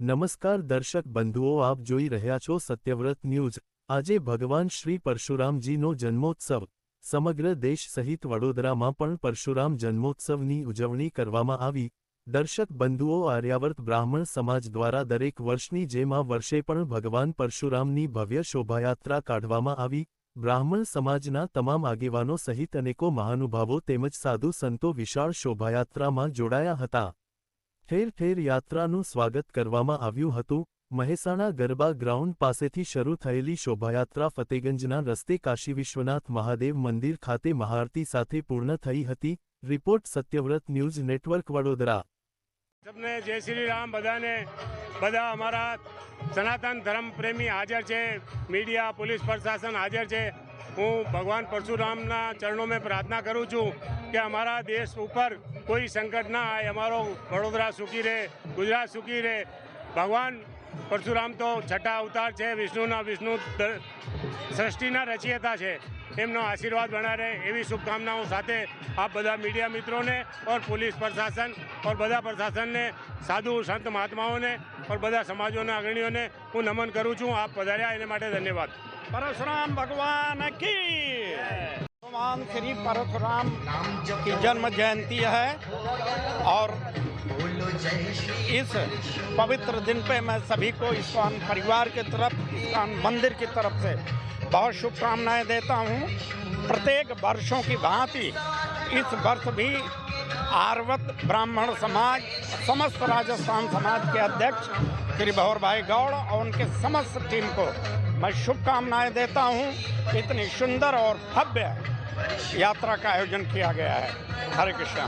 નમસ્કાર દર્શક બંધુઓ, આપ જોઈ રહ્યા છો સત્યવ્રત ન્યૂઝ. આજે ભગવાન શ્રી પરશુરામજીનો જન્મોત્સવ. સમગ્ર દેશ સહિત વડોદરામાં પણ પરશુરામ જન્મોત્સવની ઉજવણી કરવામાં આવી. દર્શક બંધુઓ, આર્યાવર્ત બ્રાહ્મણ સમાજ દ્વારા દરેક વર્ષની જેમ વર્ષે પણ ભગવાન પરશુરામની ભવ્ય શોભાયાત્રા કાઢવામાં આવી. બ્રાહ્મણ સમાજના તમામ આગેવાનો સહિત અનેકો મહાનુભાવો તેમજ સાધુ સંતો વિશાળ શોભાયાત્રામાં જોડાયા હતા. ઠેર ઠેર યાત્રાનું સ્વાગત કરવામાં આવ્યું હતું. મહેસાણા ગરબા ગ્રાઉન્ડ પાસેથી શરૂ થયેલી શોભાયાત્રા ફતેગંજના રસ્તે કાશી વિશ્વનાથ મહાદેવ મંદિર ખાતે મહાઆરતી સાથે પૂર્ણ થઈ હતી. Report Satyavrat news network Vadodara. સબને જય શ્રી રામ. બધાને, બધા અમારા સનાતન ધર્મ પ્રેમી હાજર છે. મીડિયા, પોલીસ પ્રશાસન હાજર છે. હું ભગવાન પરશુરામના ચરણોમાં પ્રાર્થના કરું છું કે અમારા દેશ ઉપર કોઈ સંકટ ના આવે અમારો વડોદરા સુખી રહે, ગુજરાત સુખી રહે. ભગવાન પરશુરામ તો છઠ્ઠા અવતાર છે, વિષ્ણુના વિષ્ણુ સૃષ્ટિના રચયતા છે. એમનો આશીર્વાદ બના રહે એવી શુભકામનાઓ સાથે આપ બધા મીડિયા મિત્રોને ઓર પોલીસ પ્રશાસન ઓર બધા પ્રશાસનને, સાધુ, સંત મહાત્માઓને ઓર બધા સમાજોના અગ્રણીઓને હું નમન કરું છું. આપ પધાર્યા, એને માટે ધન્યવાદ. પરશુરામ ભગવાન કી भगवान श्री परशुराम की जन्म जयंती है और इस पवित्र दिन पे मैं सभी को इस्कॉन परिवार की तरफ़ इस्कॉन मंदिर की तरफ़ से बहुत शुभकामनाएँ देता हूँ। प्रत्येक वर्षों की भांति इस वर्ष भी आर्वत ब्राह्मण समाज समस्त राजस्थान समाज के अध्यक्ष श्री भवर भाई गौड़ और उनके समस्त टीम को मैं शुभकामनाएँ देता हूँ। इतनी सुंदर और भव्य यात्रा का आयोजन किया गया है हरे कृष्णा